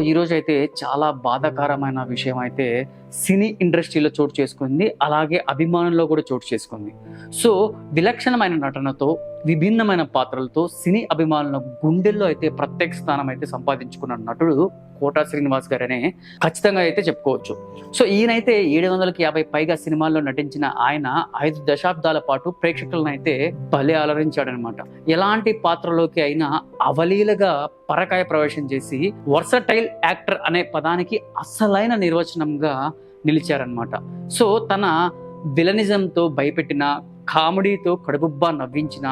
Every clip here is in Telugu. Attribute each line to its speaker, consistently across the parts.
Speaker 1: ఈ ఈరోజు అయితే చాలా బాధాకరమైన విషయం అయితే సినీ ఇండస్ట్రీలో చోటు చేసుకుంది. అలాగే అభిమానుల్లో కూడా చోటు చేసుకుంది. సో విలక్షణమైన నటనతో విభిన్నమైన పాత్రలతో సినీ అభిమానుల గుండెల్లో అయితే ప్రత్యేక స్థానం అయితే సంపాదించుకున్న నటుడు కోటా శ్రీనివాస్ గారనే ఖచ్చితంగా అయితే చెప్పుకోవచ్చు. సో ఈయనైతే ఏడు వందలకి యాభై పైగా సినిమాల్లో నటించిన ఆయన ఐదు దశాబ్దాల పాటు ప్రేక్షకులను అయితే భలే అలరించాడనమాట. ఎలాంటి పాత్రలోకి అయినా అవలీలగా పరకాయ ప్రవేశం చేసి వర్సటైల్ యాక్టర్ అనే పదానికి అసలైన నిర్వచనంగా నిలిచారనమాట. సో తన విలనిజంతో భయపెట్టిన కామెడీతో కడుబుబ్బా నవ్వించిన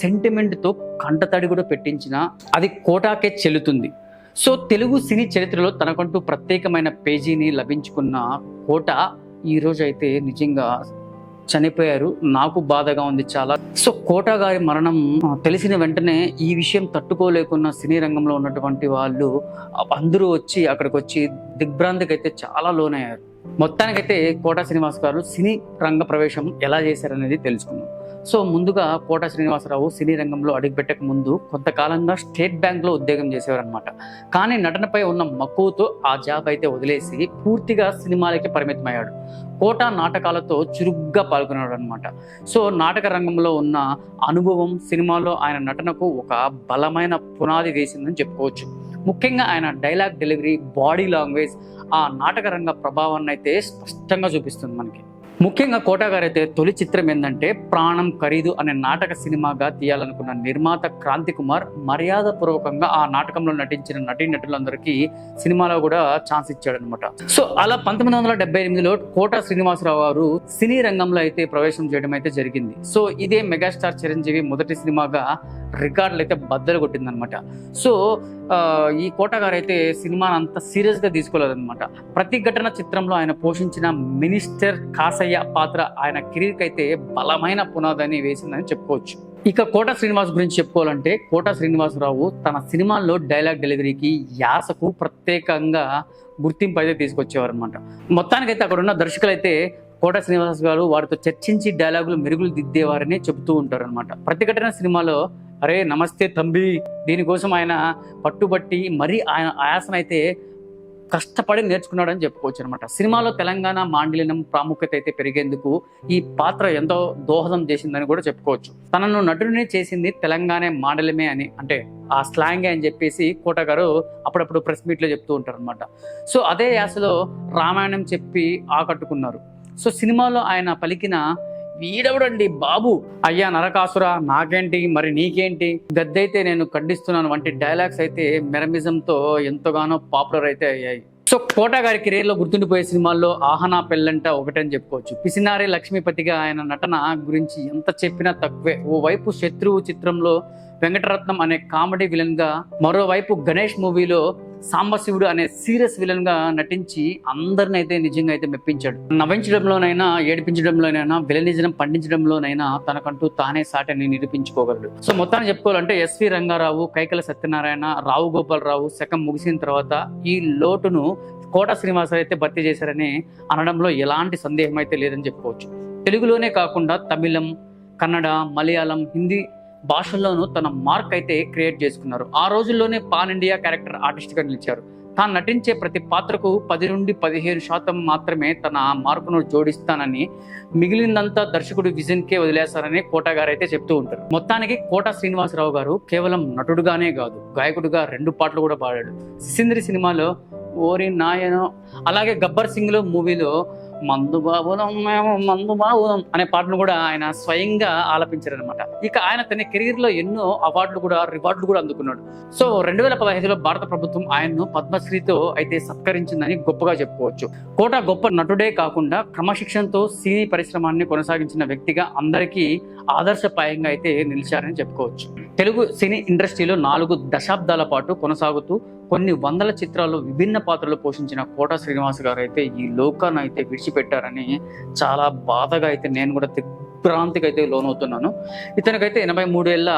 Speaker 1: సెంటిమెంట్తో కంటతడి కూడా పెట్టించిన అది కోటాకే చెల్లుతుంది. సో తెలుగు సినీ చరిత్రలో తనకంటూ ప్రత్యేకమైన పేజీని లభించుకున్న కోట ఈరోజు అయితే నిజంగా చనిపోయారు. నాకు బాధగా ఉంది చాలా. సో కోట గారి మరణం తెలిసిన వెంటనే ఈ విషయం తట్టుకోలేకున్న సినీ రంగంలో ఉన్నటువంటి వాళ్ళు అందరూ వచ్చి అక్కడికి వచ్చి దిగ్భ్రాంతికి అయితే చాలా లోనయ్యారు. మొత్తానికైతే కోట శ్రీనివాస్ గారు సినీ రంగ ప్రవేశం ఎలా చేశారనేది తెలుసుకుందాం. సో ముందుగా కోట శ్రీనివాసరావు సినీ రంగంలో అడుగుపెట్టక ముందు కొంతకాలంగా స్టేట్ బ్యాంక్లో ఉద్యోగం చేసేవారనమాట కానీ నటనపై ఉన్న మక్కువతో ఆ జాబ్ అయితే వదిలేసి పూర్తిగా సినిమాలకి పరిమితమయ్యాడు. కోట నాటకాలతో చురుగ్గా పాల్గొన్నాడు అనమాట సో నాటక రంగంలో ఉన్న అనుభవం సినిమాలో ఆయన నటనకు ఒక బలమైన పునాది వేసిందని చెప్పుకోవచ్చు. ముఖ్యంగా ఆయన డైలాగ్ డెలివరీ బాడీ లాంగ్వేజ్ ఆ నాటక రంగ ప్రభావాన్ని అయితే స్పష్టంగా చూపిస్తుంది మనకి. ముఖ్యంగా కోట గారైతే తొలి చిత్రం ఏంటంటే ప్రాణం ఖరీదు అనే నాటక సినిమాగా తీయాలనుకున్న నిర్మాత క్రాంతి కుమార్ మర్యాదపూర్వకంగా ఆ నాటకంలో నటించిన నటీనటులందరికీ సినిమాలో కూడా ఛాన్స్ ఇచ్చాడనమాట సో అలా పంతొమ్మిది వందల డెబ్బై ఎనిమిదిలో కోట శ్రీనివాసరావు గారు సినీ రంగంలో అయితే ప్రవేశం చేయడం అయితే జరిగింది. సో ఇదే మెగాస్టార్ చిరంజీవి మొదటి సినిమాగా రికార్డులు అయితే బద్దలు కొట్టిందనమాట. సో ఈ కోటగారు అయితే సినిమాను అంత సీరియస్గా తీసుకోలేదనమాట. ప్రతిఘటన చిత్రంలో ఆయన పోషించిన మినిస్టర్ కాసయ్య పాత్ర ఆయన కెరీర్కి అయితే బలమైన పునాదని వేసిందని చెప్పుకోవచ్చు. ఇక కోట శ్రీనివాస్ గురించి చెప్పుకోవాలంటే కోట శ్రీనివాసరావు తన సినిమాల్లో డైలాగ్ డెలివరీకి యాసకు ప్రత్యేకంగా గుర్తింపు అయితే తీసుకొచ్చేవారు అనమాట మొత్తానికైతే అక్కడ ఉన్న దర్శకులు అయితే కోట శ్రీనివాస్ గారు వారితో చర్చించి డైలాగులు మెరుగులు దిద్దేవారని చెబుతూ ఉంటారు అనమాట ప్రతిఘటన సినిమాలో అరే నమస్తే తంబి. దీనికోసం ఆయన పట్టుబట్టి మరీ ఆయన ఆయాసనైతే అయితే కష్టపడి నేర్చుకున్నాడని చెప్పుకోవచ్చు అనమాట సినిమాలో తెలంగాణ మాండలినం ప్రాముఖ్యత అయితే పెరిగేందుకు ఈ పాత్ర ఎంతో దోహదం చేసిందని కూడా చెప్పుకోవచ్చు. తనను నటుడిని చేసింది తెలంగాణ మాండలమే అని అంటే ఆ స్లాంగే అని చెప్పేసి కోట గారు అప్పుడప్పుడు ప్రెస్ మీట్లో చెప్తూ ఉంటారు అనమాట సో అదే యాసలో రామాయణం చెప్పి ఆకట్టుకున్నారు. సో సినిమాలో ఆయన పలికిన వీడవుడండి బాబు? అయ్యా నరకాసురా నాకేంటి? మరి నీకేంటి? గద్దైతే నేను ఖండిస్తున్నాను. వంటి డైలాగ్స్ అయితే మెరమిజంతో ఎంతగానో పాపులర్ అయితే అయ్యాయి. సో కోట గారి కెరీర్లో గుర్తుండిపోయే సినిమాల్లో ఆహనా పెళ్ళంట ఒకటని చెప్పుకోవచ్చు. పిసినారి లక్ష్మీపతిగా ఆయన నటన గురించి ఎంత చెప్పినా తక్కువే. ఓవైపు శత్రువు చిత్రంలో వెంకటరత్నం అనే కామెడీ విలన్గా మరోవైపు గణేష్ మూవీలో సాంబశివుడు అనే సీరియస్ విలన్గా నటించి అందరిని అయితే నిజంగా అయితే మెప్పించాడు. నవ్వించడంలోనైనా ఏడిపించడంలోనైనా విలనిజం పండించడంలోనైనా తనకంటూ తానే సాటిని నిరూపించుకోగలడు. సో మొత్తాన్ని చెప్పుకోవాలంటే ఎస్వి రంగారావు కైకల సత్యనారాయణ రావు గోపాలరావు శకం ముగిసిన తర్వాత ఈ లోటును కోట శ్రీనివాసరావు అయితే భర్తీ చేశారని అనడంలో ఎలాంటి సందేహం అయితే లేదని చెప్పుకోవచ్చు. తెలుగులోనే కాకుండా తమిళం కన్నడ మలయాళం హిందీ భాషల్లోనూ తన మార్క్ అయితే క్రియేట్ చేసుకున్నారు. ఆ రోజుల్లోనే పాన్ ఇండియా క్యారెక్టర్ ఆర్టిస్ట్గా నిలిచారు. తాను నటించే ప్రతి పాత్రకు పది నుండి పదిహేను శాతం మాత్రమే తన మార్కును జోడిస్తానని మిగిలిందంతా దర్శకుడు విజన్కే వదిలేస్తారని కోట గారు అయితే చెప్తూ ఉంటారు. మొత్తానికి కోట శ్రీనివాసరావు గారు కేవలం నటుడుగానే కాదు గాయకుడుగా రెండు పాటలు కూడా పాడాడు. సిసింద్రి సినిమాలో ఓరి నాయనో అలాగే గబ్బర్ సింగ్లో మూవీలో మందు బాబులం మేము మందు బాబులం అనే పాటను కూడా ఆయన స్వయంగా ఆలపించారనమాట ఇక ఆయన తన కెరీర్లో ఎన్నో అవార్డులు కూడా రివార్డులు కూడా అందుకున్నాడు. సో రెండు వేల పదహైదులో భారత ప్రభుత్వం ఆయన్ను పద్మశ్రీతో అయితే సత్కరించిందని గొప్పగా చెప్పుకోవచ్చు. కోట గొప్ప నటుడే కాకుండా క్రమశిక్షణతో సినీ పరిశ్రమాన్ని కొనసాగించిన వ్యక్తిగా అందరికీ ఆదర్శప్రాయంగా అయితే నిలిచారని చెప్పుకోవచ్చు. తెలుగు సినీ ఇండస్ట్రీలో నాలుగు దశాబ్దాల పాటు కొనసాగుతూ కొన్ని వందల చిత్రాల్లో విభిన్న పాత్రలు పోషించిన కోట శ్రీనివాస్ గారు అయితే ఈ లోకాన్ని అయితే విడిచిపెట్టారని చాలా బాధగా అయితే నేను కూడా దిగ్భ్రాంతికి అయితే లోనవుతున్నాను. ఇతనికైతే ఎనభై మూడేళ్ళ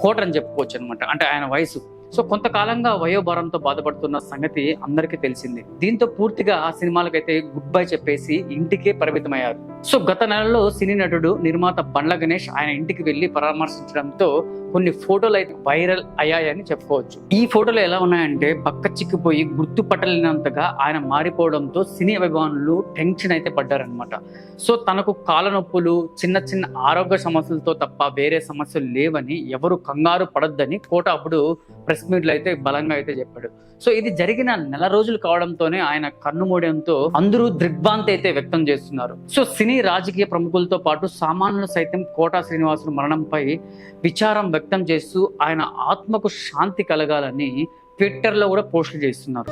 Speaker 1: కోట అని చెప్పుకోవచ్చు అనమాట అంటే ఆయన వయసు సో కొంతకాలంగా వయోభారంతో బాధపడుతున్న సంగతి అందరికీ తెలిసింది. దీంతో పూర్తిగా ఆ సినిమాలకైతే గుడ్ బై చెప్పేసి ఇంటికే పరిమితమయ్యారు. సో గత నెలలో సినీ నటుడు నిర్మాత బండ్ల గణేష్ ఆయన ఇంటికి వెళ్ళి పరామర్శించడంతో కొన్ని ఫోటోలు అయితే వైరల్ అయ్యాయని చెప్పుకోవచ్చు. ఈ ఫోటోలు ఎలా ఉన్నాయంటే పక్క చిక్కిపోయి గుర్తుపట్టలేనంతగా ఆయన మారిపోవడంతో సినీ అభిమానులు టెన్షన్ అయితే పడ్డారనమాట సో తనకు కాళ్ళ నొప్పులు చిన్న చిన్న ఆరోగ్య సమస్యలతో తప్ప వేరే సమస్యలు లేవని ఎవరు కంగారు పడొద్దని కోట అప్పుడు ప్రెస్ మీట్లో అయితే బలంగా అయితే చెప్పాడు. సో ఇది జరిగిన నెల రోజులు కావడంతోనే ఆయన కన్నుమూయడంతో అందరూ దిగ్భ్రాంతి అయితే వ్యక్తం చేస్తున్నారు. సో సినీ రాజకీయ ప్రముఖులతో పాటు సామాన్యులు సైతం కోటా శ్రీనివాసుల మరణంపై విచారం వ్యక్తం చేస్తూ ఆయన ఆత్మకు శాంతి కలగాలని ట్విట్టర్లో కూడా పోస్టులు చేస్తున్నారు.